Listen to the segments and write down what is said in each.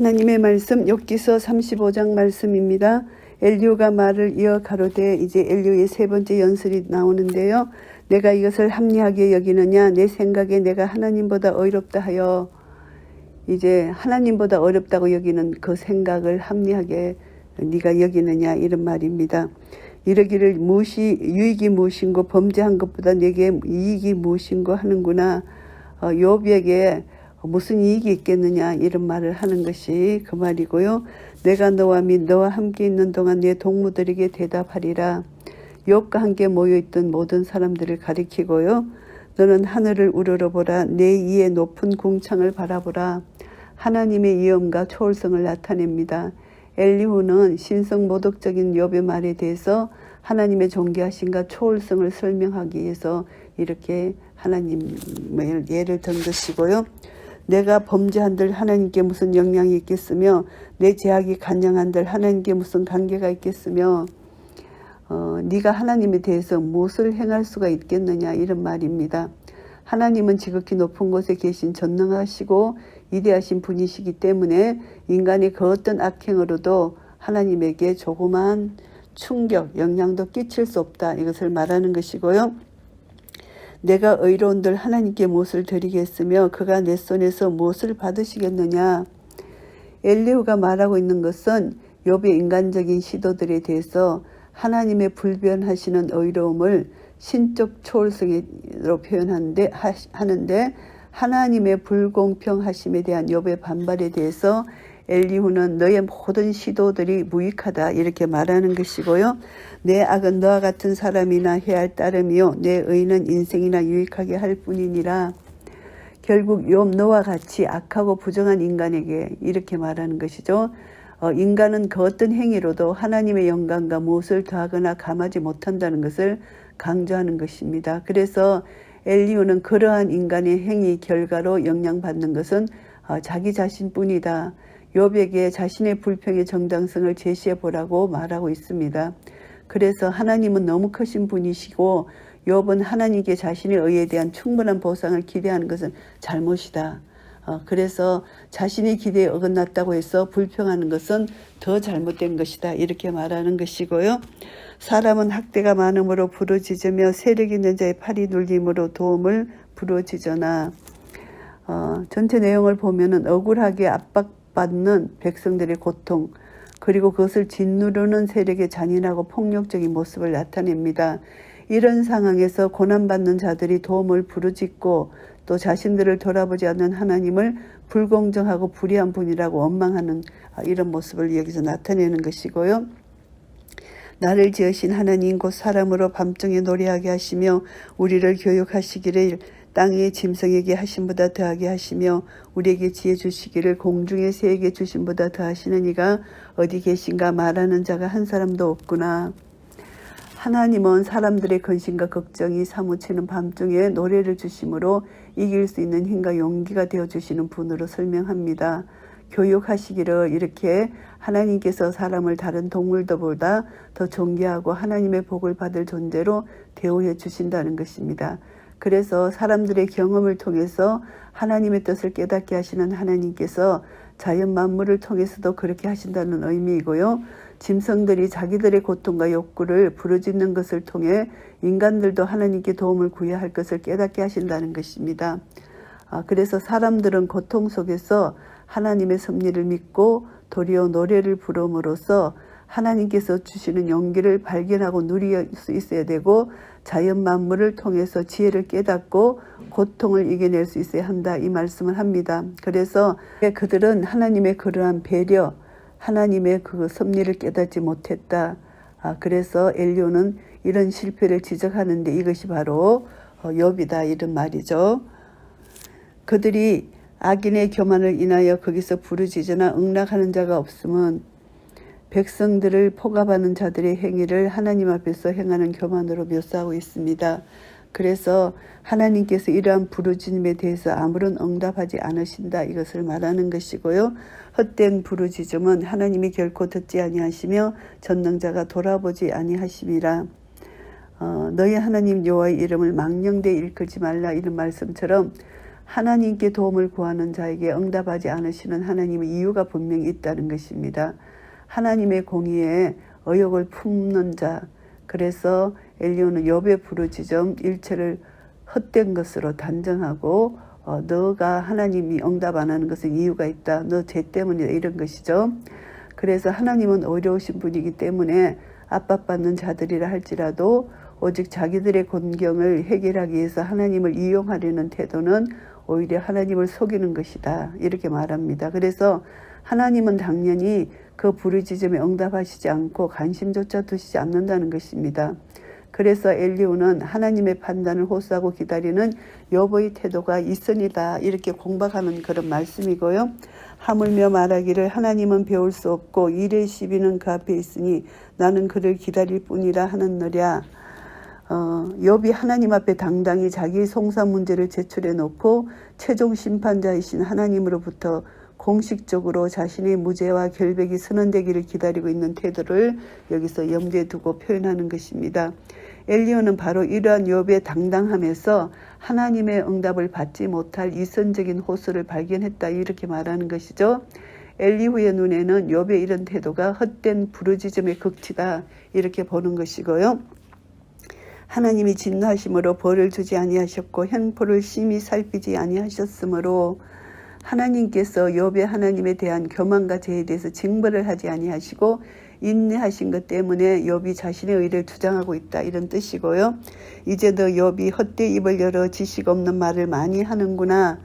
하나님의 말씀 욥기서 35장 말씀입니다. 엘리오가 말을 이어 가로되 이제 엘리오의 세 번째 연설이 나오는데요. 내가 이것을 합리하게 여기느냐 내 생각에 내가 하나님보다 어렵다 하여 이제 하나님보다 어렵다고 여기는 그 생각을 합리하게 네가 여기느냐 이런 말입니다. 이러기를 무엇이 유익이 무엇인고 범죄한 것보다 내게 이익이 무엇인고 하는구나. 어, 욥에게 무슨 이익이 있겠느냐 이런 말을 하는 것이 그 말이고요. 내가 너와 및 너와 함께 있는 동안 내 동무들에게 대답하리라. 욥과 함께 모여 있던 모든 사람들을 가리키고요. 너는 하늘을 우러러 보라. 내 이의 높은 궁창을 바라보라. 하나님의 위엄과 초월성을 나타냅니다. 엘리후는 신성 모독적인 욥의 말에 대해서 하나님의 존귀하신과 초월성을 설명하기 위해서 이렇게 하나님을 예를 든 것이고요. 내가 범죄한들 하나님께 무슨 영향이 있겠으며 내 제약이 간영한들 하나님께 무슨 관계가 있겠으며 어, 네가 하나님에 대해서 무엇을 행할 수가 있겠느냐 이런 말입니다. 하나님은 지극히 높은 곳에 계신 전능하시고 위대하신 분이시기 때문에 인간의 그 어떤 악행으로도 하나님에게 조그만 충격, 영향도 끼칠 수 없다. 이것을 말하는 것이고요. 내가 의로운들 하나님께 무엇을 드리겠으며 그가 내 손에서 무엇을 받으시겠느냐. 엘리후가 말하고 있는 것은 욥의 인간적인 시도들에 대해서 하나님의 불변하시는 의로움을 신적 초월성으로 표현하는데 하는데 하나님의 불공평하심에 대한 욥의 반발에 대해서 엘리후는 너의 모든 시도들이 무익하다 이렇게 말하는 것이고요. 내 악은 너와 같은 사람이나 해야 할 따름이요 내 의는 인생이나 유익하게 할 뿐이니라. 결국 욥 너와 같이 악하고 부정한 인간에게 이렇게 말하는 것이죠. 어, 인간은 그 어떤 행위로도 하나님의 영광과 무엇을 더하거나 감하지 못한다는 것을 강조하는 것입니다. 그래서 엘리오는 그러한 인간의 행위 결과로 영향받는 것은 어, 자기 자신뿐이다. 욥에게 자신의 불평의 정당성을 제시해 보라고 말하고 있습니다. 그래서 하나님은 너무 크신 분이시고 욥은 하나님께 자신의 의에 대한 충분한 보상을 기대하는 것은 잘못이다. 어, 그래서 자신의 기대에 어긋났다고 해서 불평하는 것은 더 잘못된 것이다. 이렇게 말하는 것이고요. 사람은 학대가 많음으로 부러지으며 세력 있는 자의 팔이 눌림으로 도움을 부러지잖아. 어, 전체 내용을 보면은 억울하게 압박 받는 백성들의 고통, 그리고 그것을 짓누르는 세력의 잔인하고 폭력적인 모습을 나타냅니다. 이런 상황에서 고난받는 자들이 도움을 부르짖고 또 자신들을 돌아보지 않는 하나님을 불공정하고 불의한 분이라고 원망하는 이런 모습을 여기서 나타내는 것이고요. 나를 지으신 하나님 곧 사람으로 밤중에 노래하게 하시며 우리를 교육하시기를 땅의 짐승에게 하신보다 더하게 하시며 우리에게 지혜 주시기를 공중의 새에게 주신보다 더하시는 이가 어디 계신가 말하는 자가 한 사람도 없구나. 하나님은 사람들의 근심과 걱정이 사무치는 밤중에 노래를 주심으로 이길 수 있는 힘과 용기가 되어 주시는 분으로 설명합니다. 교육하시기를 이렇게 하나님께서 사람을 다른 동물들보다 더 존귀하고 하나님의 복을 받을 존재로 대우해 주신다는 것입니다. 그래서 사람들의 경험을 통해서 하나님의 뜻을 깨닫게 하시는 하나님께서 자연 만물을 통해서도 그렇게 하신다는 의미이고요. 짐승들이 자기들의 고통과 욕구를 부르짖는 것을 통해 인간들도 하나님께 도움을 구해야 할 것을 깨닫게 하신다는 것입니다. 아, 그래서 사람들은 고통 속에서 하나님의 섭리를 믿고 도리어 노래를 부름으로써 하나님께서 주시는 용기를 발견하고 누릴 수 있어야 되고 자연 만물을 통해서 지혜를 깨닫고 고통을 이겨낼 수 있어야 한다 이 말씀을 합니다. 그래서 그들은 하나님의 그러한 배려, 하나님의 그 섭리를 깨닫지 못했다. 아, 그래서 엘리오는 이런 실패를 지적하는데 이것이 바로 어, 욥이다 이런 말이죠. 그들이 악인의 교만을 인하여 거기서 부르짖으나 응락하는 자가 없으면 백성들을 포갑하는 자들의 행위를 하나님 앞에서 행하는 교만으로 묘사하고 있습니다. 그래서 하나님께서 이러한 부르짖음에 대해서 아무런 응답하지 않으신다 이것을 말하는 것이고요. 헛된 부르짖음은 하나님이 결코 듣지 아니하시며 전능자가 돌아보지 아니하심이라. 어, 너희 하나님 여호와의 이름을 망령되 일컬지 말라 이런 말씀처럼 하나님께 도움을 구하는 자에게 응답하지 않으시는 하나님의 이유가 분명히 있다는 것입니다. 하나님의 공의에 의욕을 품는 자. 그래서 엘리오는 욥의 부르짖음 일체를 헛된 것으로 단정하고 어, 너가 하나님이 응답 안 하는 것은 이유가 있다. 너 죄 때문이다. 이런 것이죠. 그래서 하나님은 어려우신 분이기 때문에 압박받는 자들이라 할지라도 오직 자기들의 곤경을 해결하기 위해서 하나님을 이용하려는 태도는 오히려 하나님을 속이는 것이다. 이렇게 말합니다. 그래서 하나님은 당연히 그 부르짖음에 응답하시지 않고 관심조차 두시지 않는다는 것입니다. 그래서 엘리오는 하나님의 판단을 호소하고 기다리는 여보의 태도가 있으니다 이렇게 공박하는 그런 말씀이고요. 하물며 말하기를 하나님은 배울 수 없고 일의 시비는 그 앞에 있으니 나는 그를 기다릴 뿐이라 하는느랴. 어, 욥이 하나님 앞에 당당히 자기 송사 문제를 제출해 놓고 최종 심판자이신 하나님으로부터 공식적으로 자신의 무죄와 결백이 선언되기를 기다리고 있는 태도를 여기서 염두에 두고 표현하는 것입니다. 엘리오는 바로 이러한 욥의 당당함에서 하나님의 응답을 받지 못할 이선적인 호소를 발견했다 이렇게 말하는 것이죠. 엘리후의 눈에는 욥의 이런 태도가 헛된 부르짖음의 극치다 이렇게 보는 것이고요. 하나님이 진노하심으로 벌을 주지 아니하셨고 형포를 심히 살피지 아니하셨으므로 하나님께서 욥의 하나님에 대한 교만과 죄에 대해서 징벌을 하지 아니하시고 인내하신 것 때문에 욥이 자신의 의를 주장하고 있다 이런 뜻이고요. 이제 너 욥이 헛되 입을 열어 지식 없는 말을 많이 하는구나.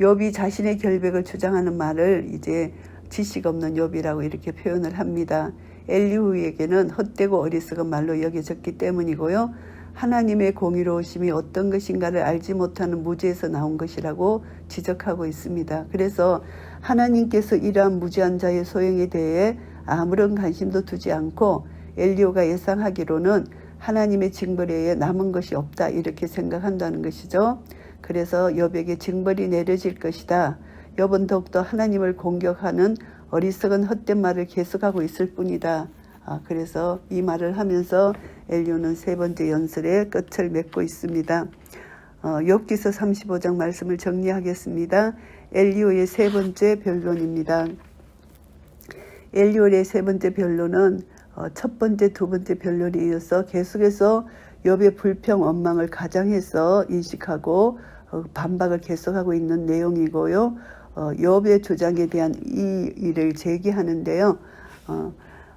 욥이 자신의 결백을 주장하는 말을 이제 지식 없는 욥이라고 이렇게 표현을 합니다. 엘리후에게는 헛되고 어리석은 말로 여겨졌기 때문이고요. 하나님의 공의로우심이 어떤 것인가를 알지 못하는 무지에서 나온 것이라고 지적하고 있습니다. 그래서 하나님께서 이러한 무지한 자의 소용에 대해 아무런 관심도 두지 않고 엘리오가 예상하기로는 하나님의 징벌에 남은 것이 없다 이렇게 생각한다는 것이죠. 그래서 욥에게 징벌이 내려질 것이다. 욥은 더욱더 하나님을 공격하는 어리석은 헛된 말을 계속하고 있을 뿐이다. 아, 그래서 이 말을 하면서 엘리오는 세 번째 연설의 끝을 맺고 있습니다. 어, 욥기서 35장 말씀을 정리하겠습니다. 엘리오의 세 번째 변론입니다. 엘리오의 세 번째 변론은 어, 첫 번째, 두 번째 변론에 이어서 계속해서 욥의 불평, 원망을 가장해서 인식하고 어, 반박을 계속하고 있는 내용이고요. 어, 욥의 주장에 대한 이 일을 제기하는데요.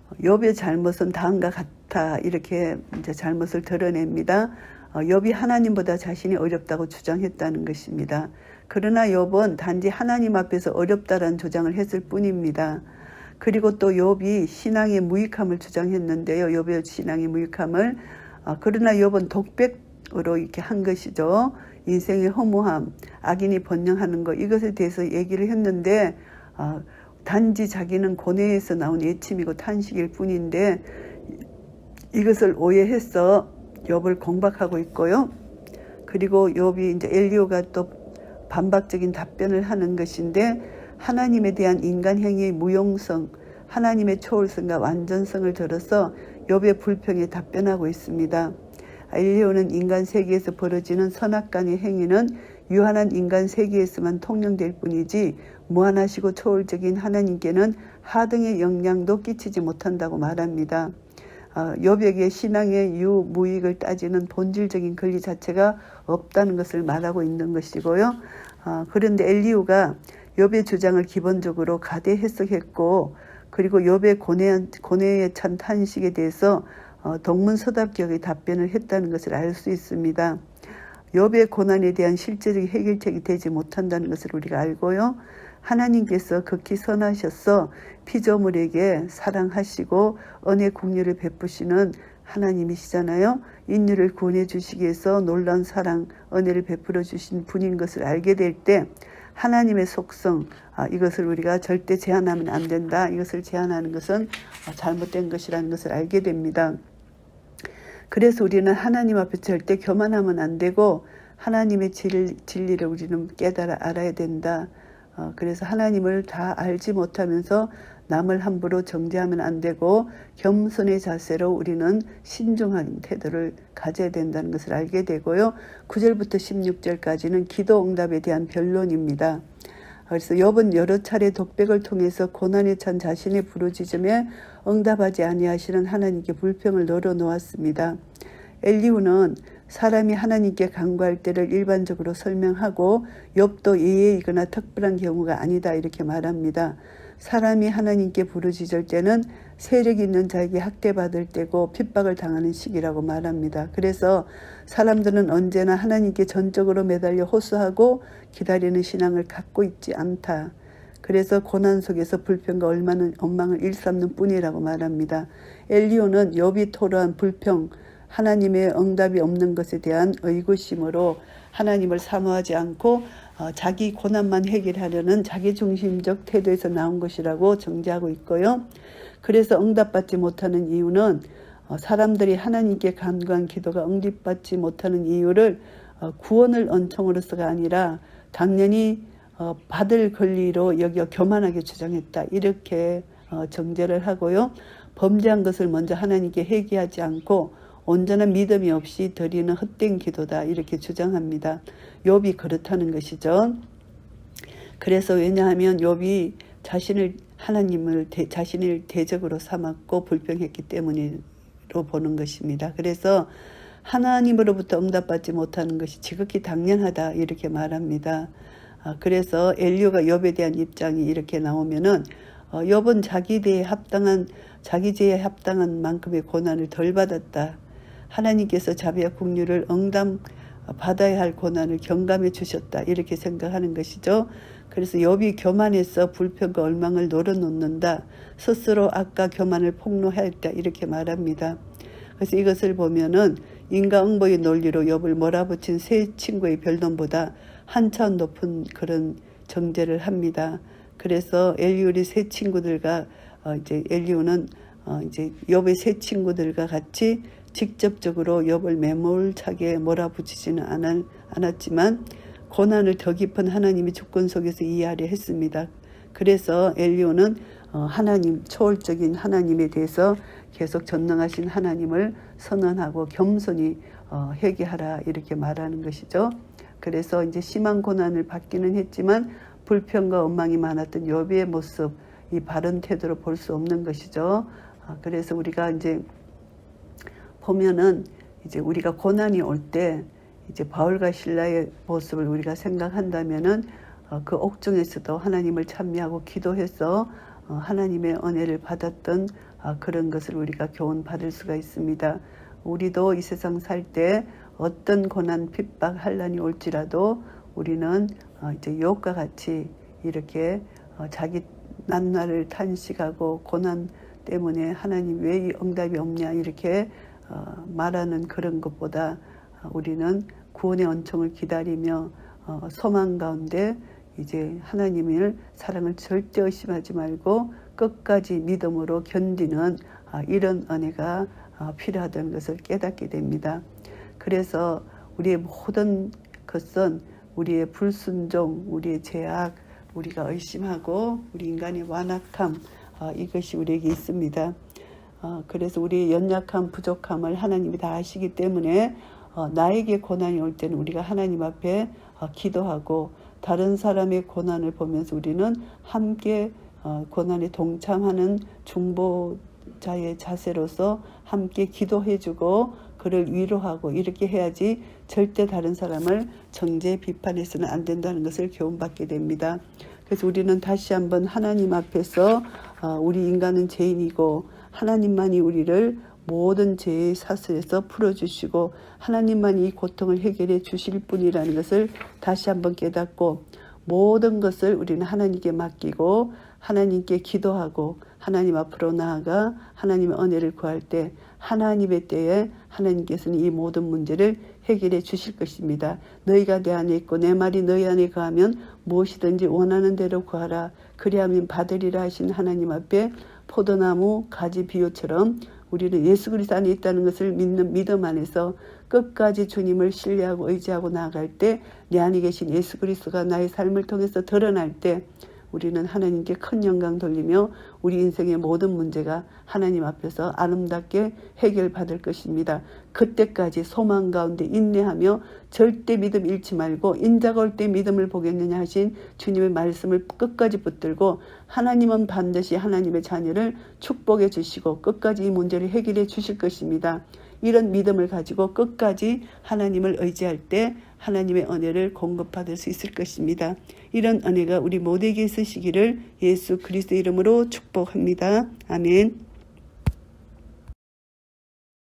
어, 욥의 잘못은 다음과 같아 이렇게 이제 잘못을 드러냅니다. 어, 욥이 하나님보다 자신이 어렵다고 주장했다는 것입니다. 그러나 욥은 단지 하나님 앞에서 어렵다라는 주장을 했을 뿐입니다. 그리고 또 욥이 신앙의 무익함을 주장했는데요. 욥의 신앙의 무익함을 어, 그러나 욥은 독백으로 이렇게 한 것이죠. 인생의 허무함, 악인이 번영하는 것 이것에 대해서 얘기를 했는데 어, 단지 자기는 고뇌에서 나온 예침이고 탄식일 뿐인데 이것을 오해해서 욥을 공박하고 있고요. 그리고 욥이 이제 엘리오가 또 반박적인 답변을 하는 것인데 하나님에 대한 인간 행위의 무용성, 하나님의 초월성과 완전성을 들어서 욥의 불평에 답변하고 있습니다. 엘리오는 인간 세계에서 벌어지는 선악간의 행위는 유한한 인간 세계에서만 통용될 뿐이지 무한하시고 초월적인 하나님께는 하등의 영향도 끼치지 못한다고 말합니다. 어, 욥에게 신앙의 유무익을 따지는 본질적인 권리 자체가 없다는 것을 말하고 있는 것이고요. 어, 그런데 엘리우가 욥의 주장을 기본적으로 가대 해석했고 그리고 욥의 고뇌, 고뇌에 찬 탄식에 대해서 어, 동문서답격의 답변을 했다는 것을 알 수 있습니다. 욥의 고난에 대한 실제적인 해결책이 되지 못한다는 것을 우리가 알고요. 하나님께서 극히 선하셔서 피조물에게 사랑하시고 은혜 공유를 베푸시는 하나님이시잖아요. 인류를 구원해 주시기 위해서 놀라운 사랑, 은혜를 베풀어 주신 분인 것을 알게 될 때 하나님의 속성, 아, 이것을 우리가 절대 제한하면 안 된다. 이것을 제한하는 것은 잘못된 것이라는 것을 알게 됩니다. 그래서 우리는 하나님 앞에 절대 교만하면 안 되고 하나님의 진 리를 우리는 깨달아 알아야 된다. 어, 그래서 하나님을 다 알지 못하면서 남을 함부로 정죄하면 안 되고 겸손의 자세로 우리는 신중한 태도를 가져야 된다는 것을 알게 되고요. 9절부터 16절까지는 기도 응답에 대한 변론입니다. 그래서 욥은 여러 차례 독백을 통해서 고난에 찬 자신의 부르짖음에 응답하지 아니하시는 하나님께 불평을 널어놓았습니다. 엘리후는 사람이 하나님께 간구할 때를 일반적으로 설명하고 욥도 예외이거나 특별한 경우가 아니다 이렇게 말합니다. 사람이 하나님께 부르짖을 때는 세력 있는 자에게 학대받을 때고 핍박을 당하는 시기라고 말합니다. 그래서 사람들은 언제나 하나님께 전적으로 매달려 호소하고 기다리는 신앙을 갖고 있지 않다. 그래서 고난 속에서 불평과 얼마는 엉망을 일삼는 뿐이라고 말합니다. 엘리오는 욥이 토로한 불평, 하나님의 응답이 없는 것에 대한 의구심으로 하나님을 사모하지 않고 어, 자기 고난만 해결하려는 자기 중심적 태도에서 나온 것이라고 정죄하고 있고요. 그래서 응답받지 못하는 이유는 어, 사람들이 하나님께 간구한 기도가 응답받지 못하는 이유를 어, 구원을 언청으로서가 아니라 당연히 어, 받을 권리로 여겨 교만하게 주장했다. 이렇게 어, 정죄를 하고요. 범죄한 것을 먼저 하나님께 회개하지 않고 온전한 믿음이 없이 드리는 헛된 기도다. 이렇게 주장합니다. 욥이 그렇다는 것이죠. 그래서 왜냐하면 욥이 자신을 하나님을 대, 자신을 대적으로 삼았고 불평했기 때문으로 보는 것입니다. 그래서 하나님으로부터 응답받지 못하는 것이 지극히 당연하다 이렇게 말합니다. 아, 그래서 엘리오가 욥에 대한 입장이 이렇게 나오면은 어, 욥은 자기 대에 합당한 자기 죄에 합당한 만큼의 고난을 덜 받았다. 하나님께서 자비와 국류를 응담 받아야 할 고난을 경감해 주셨다. 이렇게 생각하는 것이죠. 그래서 욥이 교만해서 불평과 얼망을 노려놓는다. 스스로 아까 교만을 폭로하였다. 이렇게 말합니다. 그래서 이것을 보면은 인과응보의 논리로 욥을 몰아붙인 세 친구의 변론보다 한참 높은 그런 정죄를 합니다. 그래서 엘리울이 세 친구들과 어 이제 엘리우는 어 이제 욥의 세 친구들과 같이 직접적으로 욥을 매몰차게 몰아붙이지는 않았, 않았지만 고난을 더 깊은 하나님의 주권 속에서 이해하려 했습니다. 그래서 엘리오는 어, 하나님 초월적인 하나님에 대해서 계속 전능하신 하나님을 선언하고 겸손히 어, 회개하라 이렇게 말하는 것이죠. 그래서 이제 심한 고난을 받기는 했지만 불평과 원망이 많았던 욥의 모습, 이 바른 태도로 볼 수 없는 것이죠. 아, 그래서 우리가 이제 보면은 이제 우리가 고난이 올 때 이제 바울과 신라의 모습을 우리가 생각한다면은 어, 그 옥중에서도 하나님을 찬미하고 기도해서 어, 하나님의 은혜를 받았던 아, 그런 것을 우리가 교훈 받을 수가 있습니다. 우리도 이 세상 살 때 어떤 고난, 핍박, 환란이 올지라도 우리는 어, 이제 욥과 같이 이렇게 자기 난날을 탄식하고 고난 때문에 하나님 왜 이 응답이 없냐 이렇게 어, 말하는 그런 것보다 우리는 구원의恩청을 기다리며 어, 소망 가운데 이제 하나님을 사랑을 절대 의심하지 말고 끝까지 믿음으로 견디는 아, 이런 은혜가 아, 필요하다는 것을 깨닫게 됩니다. 그래서 우리의 모든 것은 우리의 불순종, 우리의 죄악, 우리가 의심하고 우리 인간의 완악함 아, 이것이 우리에게 있습니다. 어, 그래서 우리의 연약함, 부족함을 하나님이 다 아시기 때문에 어, 나에게 고난이 올 때는 우리가 하나님 앞에 어, 기도하고 다른 사람의 고난을 보면서 우리는 함께 어, 고난에 동참하는 중보자의 자세로서 함께 기도해주고 그를 위로하고 이렇게 해야지 절대 다른 사람을 정죄 비판해서는 안 된다는 것을 교훈받게 됩니다. 그래서 우리는 다시 한번 하나님 앞에서 어, 우리 인간은 죄인이고 하나님만이 우리를 모든 죄의 사슬에서 풀어주시고 하나님만이 이 고통을 해결해 주실 분이라는 것을 다시 한번 깨닫고 모든 것을 우리는 하나님께 맡기고 하나님께 기도하고 하나님 앞으로 나아가 하나님의 은혜를 구할 때 하나님의 때에 하나님께서는 이 모든 문제를 해결해 주실 것입니다. 너희가 내 안에 있고 내 말이 너희 안에 거하면 무엇이든지 원하는 대로 구하라. 그리하면 받으리라 하신 하나님 앞에 포도나무 가지 비유처럼 우리는 예수 그리스도 안에 있다는 것을 믿는 믿음 안에서 끝까지 주님을 신뢰하고 의지하고 나아갈 때 내 안에 계신 예수 그리스도가 나의 삶을 통해서 드러날 때 우리는 하나님께 큰 영광 돌리며 우리 인생의 모든 문제가 하나님 앞에서 아름답게 해결받을 것입니다. 그때까지 소망 가운데 인내하며 절대 믿음 잃지 말고 인자가 올 때 믿음을 보겠느냐 하신 주님의 말씀을 끝까지 붙들고 하나님은 반드시 하나님의 자녀를 축복해 주시고 끝까지 이 문제를 해결해 주실 것입니다. 이런 믿음을 가지고 끝까지 하나님을 의지할 때 하나님의 은혜를 공급받을 수 있을 것입니다. 이런 은혜가 우리 모두에게 있으시기를 예수 그리스도 이름으로 축복합니다. 아멘.